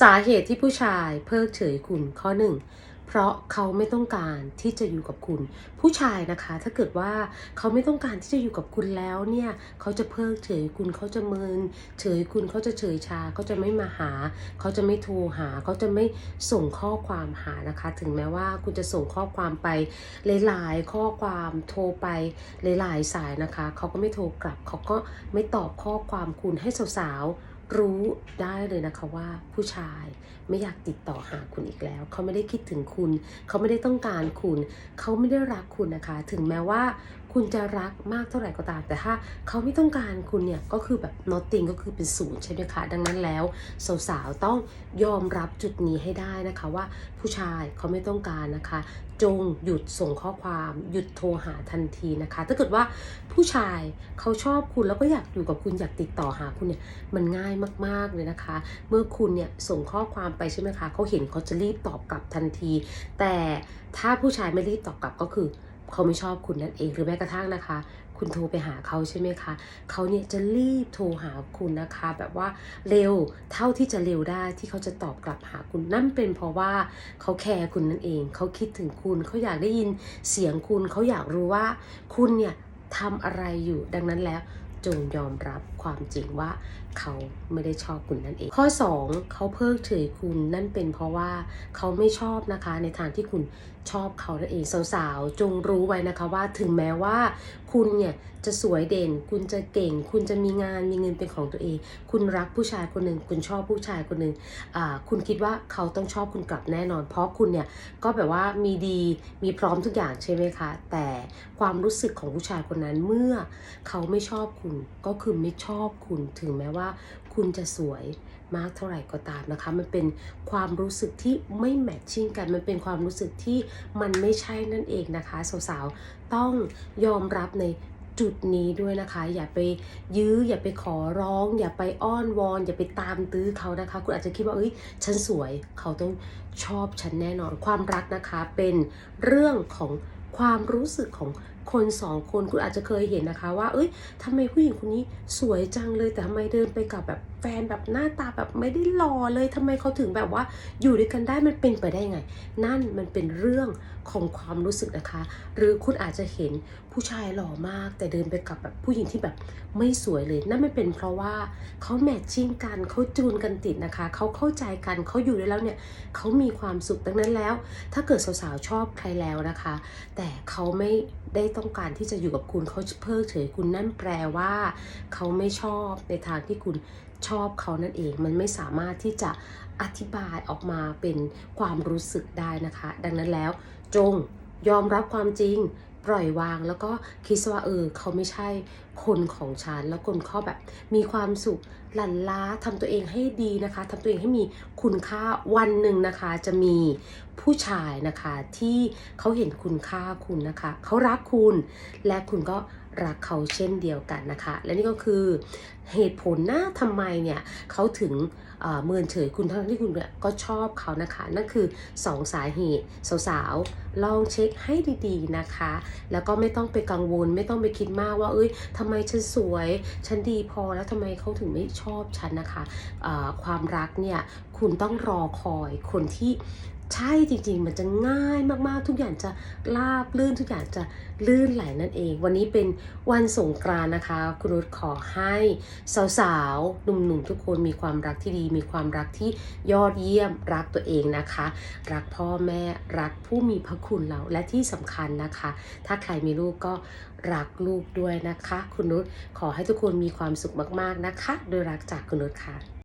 สาเหตุที่ผู้ชายเพิกเฉยคุณข้อหนึ่งเพราะเขาไม่ต้องการที่จะอยู่กับคุณ ผู้ชายนะคะ ถ้าเกิดว่าเขาไม่ต้องการที่จะอยู่กับคุณแล้วเนี่ย เขาจะเพิกเฉยคุณเขาจะเมิน เฉยคุณเขาจะเฉยชาเขาจะไม่มาหา เขาจะไม่โทรหา เขาจะไม่ส่งข้อความหานะคะ ถึงแม้ว่าคุณจะส่งข้อความไปหลายๆข้อความโทรไปหลายๆสายนะคะ เขาก็ไม่โทรกลับ เขาก็ไม่ตอบข้อความคุณให้สาวๆ รู้ได้เลยนะคะว่าผู้ชายไม่อยากติดต่อหาคุณอีกแล้ว เขาไม่ได้คิดถึงคุณ เขาไม่ได้ต้องการคุณ เขาไม่ได้รักคุณนะคะ ถึงแม้ว่า คุณจะรักมากเท่าไหร่ก็ตาม แต่ถ้าเขาไม่ต้องการคุณเนี่ยก็คือแบบ nothing ก็คือเป็นศูนย์ใช่ไหมคะ ดังนั้นแล้วสาวๆต้องยอมรับจุดนี้ให้ได้นะคะว่าผู้ชายเขาไม่ต้องการนะคะ จงหยุดส่งข้อความหยุดโทรหาทันทีนะคะ ถ้าเกิดว่าผู้ชายเขาชอบคุณแล้วก็อยากอยู่กับคุณอยากติดต่อหาคุณเนี่ยมันง่ายมากๆเลยนะคะ เมื่อคุณเนี่ยส่งข้อความไปใช่ไหมคะเขาเห็นเขาจะรีบตอบกลับทันที แต่ถ้าผู้ชายไม่รีบตอบกลับก็คือ เขาไม่ชอบคุณนั่นเองหรือแม้กระทั่งนะคะ คุณโทรไปหาเขาใช่ไหมคะเขาเนี่ยจะรีบโทรหาคุณนะคะ แบบว่าเร็วเท่าที่จะเร็วได้ที่เขาจะตอบกลับหาคุณนั่นเป็นเพราะว่าเขาแคร์คุณนั่นเองเขาคิดถึงคุณเขาอยากได้ยินเสียงคุณเขาอยากรู้ว่าคุณเนี่ยทำอะไรอยู่ดังนั้นแล้ว จงยอมรับความจริงว่าเขาไม่ได้ชอบคุณนั่นเอง ข้อ 2 เขาเพิกเฉยคุณนั่นเป็นเพราะว่าเขาไม่ชอบนะคะในทางที่คุณชอบเขานั่นเองสาวๆจงรู้ไว้นะคะว่าถึงแม้ว่า คุณเนี่ยจะสวยเด่น คุณจะเก่ง คุณจะมีงานมีเงินเป็นของตัวเอง คุณรักผู้ชายคนหนึ่งคุณชอบผู้ชายคนหนึ่งอ่าคุณคิดว่าเขาต้องชอบคุณกลับแน่นอน เพราะคุณเนี่ยก็แบบว่ามีดีมีพร้อมทุกอย่างใช่ไหมคะ แต่ความรู้สึกของผู้ชายคนนั้นเมื่อเขาไม่ชอบคุณก็คือไม่ชอบคุณถึงแม้ว่า คุณจะสวยมากเท่าไหร่ก็ตามนะคะ มันเป็นความรู้สึกที่ไม่แมทชิ่งกัน มันเป็นความรู้สึกที่มันไม่ใช่นั่นเองนะคะสาวๆต้องยอมรับในจุดนี้ด้วยนะคะ อย่าไปยื้อ อย่าไปขอร้อง อย่าไปอ้อนวอน อย่าไปตามตื้อเขานะคะ คุณอาจจะคิดว่าเอ้ยฉันสวยเขาต้องชอบฉันแน่นอนความรักนะคะ เป็นเรื่องของความรู้สึกของ คนสองคนคุณอาจจะเคยเห็นนะคะว่า เอ้ยทำไมผู้หญิงคนนี้สวยจังเลยแต่ทำไมเดินไปกับแบบ ฟนแบบหน้าตาแบบไม่ได้หล่อเลยทำไมเขาถึงแบบว่าอยู่ด้วยกันได้มันเป็นไปได้ไง นั่นมันเป็นเรื่องของความรู้สึกนะคะ หรือคุณอาจจะเห็นผู้ชายหล่อมาก แต่เดินไปกับแบบผู้หญิงที่แบบไม่สวยเลย นั่นไม่เป็นเพราะว่าเขาแมทชิ่งกันเขาจูนกันติดนะคะเขาเข้าใจกันเขาอยู่ด้วยแล้วเนี่ยเขามีความสุขดังนั้นแล้ว ถ้าเกิดสาวๆชอบใครแล้วนะคะ แต่เขาไม่ได้ต้องการที่จะอยู่กับคุณเขาเพิกเฉยคุณนั่นแปลว่า เขาไม่ชอบในทางที่คุณ ชอบเขานั่นเอง มันไม่สามารถที่จะอธิบายออกมาเป็นความรู้สึกได้นะคะ ดังนั้นแล้วจงยอมรับความจริง ปล่อยวางแล้วก็คิดว่าเออเขาไม่ใช่ คนของฉันแล้วคนเขาแบบมีความสุขหลั่นล้าทำตัวเองให้ดีนะคะทำตัวเองให้มีคุณค่าวันหนึ่งนะคะ จะมีผู้ชายนะคะที่เขาเห็นคุณค่าคุณนะคะเขารักคุณและคุณก็รักเขาเช่นเดียวกันนะคะ และนี่ก็คือเหตุผลนะทำไมเนี่ยเขาถึงเมินเฉยคุณทั้งที่คุณเนี่ยก็ชอบเขานะคะ นั่นคือ2สาเหตุสาวๆลองเช็คให้ดีๆนะคะ แล้วก็ไม่ต้องไปกังวล ไม่ต้องไปคิดมากว่าเอ้ยทำไมฉันสวย ฉันดีพอแล้วทำไมเขาถึงไม่ชอบฉันนะคะความรักเนี่ย คุณต้องรอคอยคนที่ใช่จริงๆ มันจะง่ายมากๆ ทุกอย่างจะราบลื่นทุกอย่างจะลื่นไหลนั่นเอง วันนี้เป็นวันสงกรานนะคะ คุณรุธขอให้สาวๆ หนุ่มๆ ทุกคนมีความรักที่ดี มีความรักที่ยอดเยี่ยมรักตัวเองนะคะ รักพ่อแม่รักผู้มีพระคุณเราและที่สำคัญนะคะ ถ้าใครมีลูกก็รักลูกด้วยนะคะ คุณนุชขอให้ทุกคนมีความสุขมากๆนะคะ โดยรักจากคุณนุชค่ะ